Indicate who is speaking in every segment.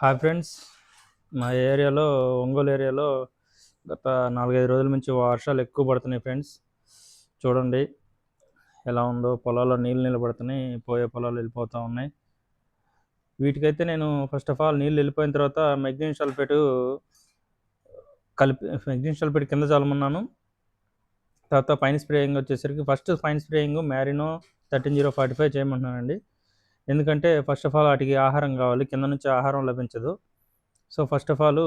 Speaker 1: Hi friends. మా ఏరియాలో ఒంగోలు ఏరియాలో గత నాలుగైదు రోజుల నుంచి వర్షాలు ఎక్కువ పడుతున్నాయి ఫ్రెండ్స్. చూడండి ఎలా ఉందో పొలాల్లో నీళ్ళు నిలబడుతున్నాయి పోయే పొలాలు వెళ్ళిపోతూ ఉన్నాయి. వీటికైతే నేను ఫస్ట్ ఆఫ్ ఆల్ నీళ్ళు వెళ్ళిపోయిన తర్వాత మెగ్నీషియం సల్ఫేట్ కలిపి మెగ్నీషియం సల్ఫేట్ కింద చల్లమన్నాను. తర్వాత పైన స్ప్రేయింగ్ వచ్చేసరికి ఫస్ట్ పైన spraying Marino thirteen zero forty five చేయమంటున్నానండి. ఎందుకంటే ఫస్ట్ ఆఫ్ ఆల్ వాటికి ఆహారం కావాలి కింద నుంచి ఆహారం లభించదు. సో ఫస్ట్ ఆఫ్ ఆల్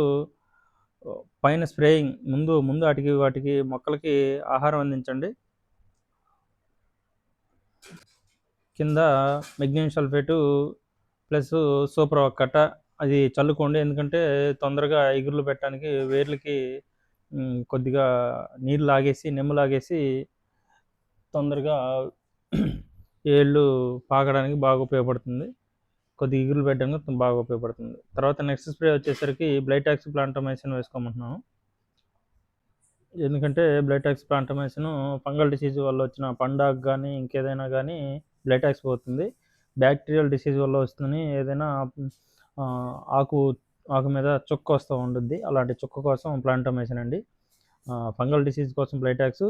Speaker 1: పైన స్ప్రేయింగ్ ముందు ముందు వాటికి వాటికి మొక్కలకి ఆహారం అందించండి. కింద మెగ్నీషియం సల్ఫేటు ప్లస్ సూపర్ కట్ట అది చల్లుకోండి. ఎందుకంటే తొందరగా ఎగురులు పెట్టడానికి వేర్లకి కొద్దిగా నీళ్ళు లాగేసి నెమ్ము లాగేసి తొందరగా ఏళ్ళు పాకడానికి బాగా ఉపయోగపడుతుంది. కొద్దిగా ఇగులు పెట్టడానికి బాగా ఉపయోగపడుతుంది. తర్వాత నెక్స్ట్ స్ప్రే వచ్చేసరికి బ్లైటాక్స్ ప్లాంటమైసిన్ వేసుకోమంటున్నాను. ఎందుకంటే బ్లైటాక్స్ ప్లాంటమైసిన్ ఫంగల్ డిసీజ్ వల్ల వచ్చిన పండాగ్ కానీ ఇంకేదైనా కానీ బ్లైటాక్స్ పోతుంది. బ్యాక్టీరియల్ డిసీజ్ వల్ల వస్తుంది ఏదైనా ఆకు ఆకు మీద చుక్క వస్తూ ఉంటుంది అలాంటి చుక్క కోసం ప్లాంటమైసిన్ అండి. ఫంగల్ డిసీజ్ కోసం బ్లైటాక్స్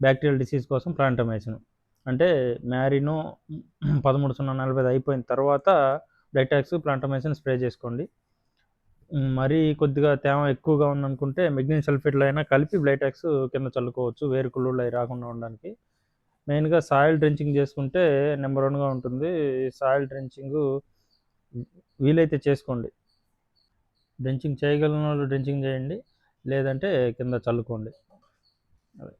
Speaker 1: బ్యాక్టీరియల్ డిసీజ్ కోసం ప్లాంటమైసిన్. అంటే మ్యారినో పదమూడు సున్నా నలభై ఐదు అయిపోయిన తర్వాత డైటాక్స్ ప్లాంటమైసిన్ స్ప్రే చేసుకోండి. మరీ కొద్దిగా తేమ ఎక్కువగా ఉందనుకుంటే మెగ్నీషియం సల్ఫేట్లో అయినా కలిపి బ్లైటాక్స్ కింద చల్లుకోవచ్చు వేరుకుళ్ళు అవి రాకుండా ఉండడానికి. మెయిన్గా సాయిల్ డ్రెంచింగ్ చేసుకుంటే నెంబర్ వన్గా ఉంటుంది. సాయిల్ డ్రెంచింగ్ వీలైతే చేసుకోండి. డ్రెంచింగ్ చేయగలిగిన వాళ్ళు డ్రెంచింగ్ చేయండి. లేదంటే కింద చల్లుకోండి. అదే.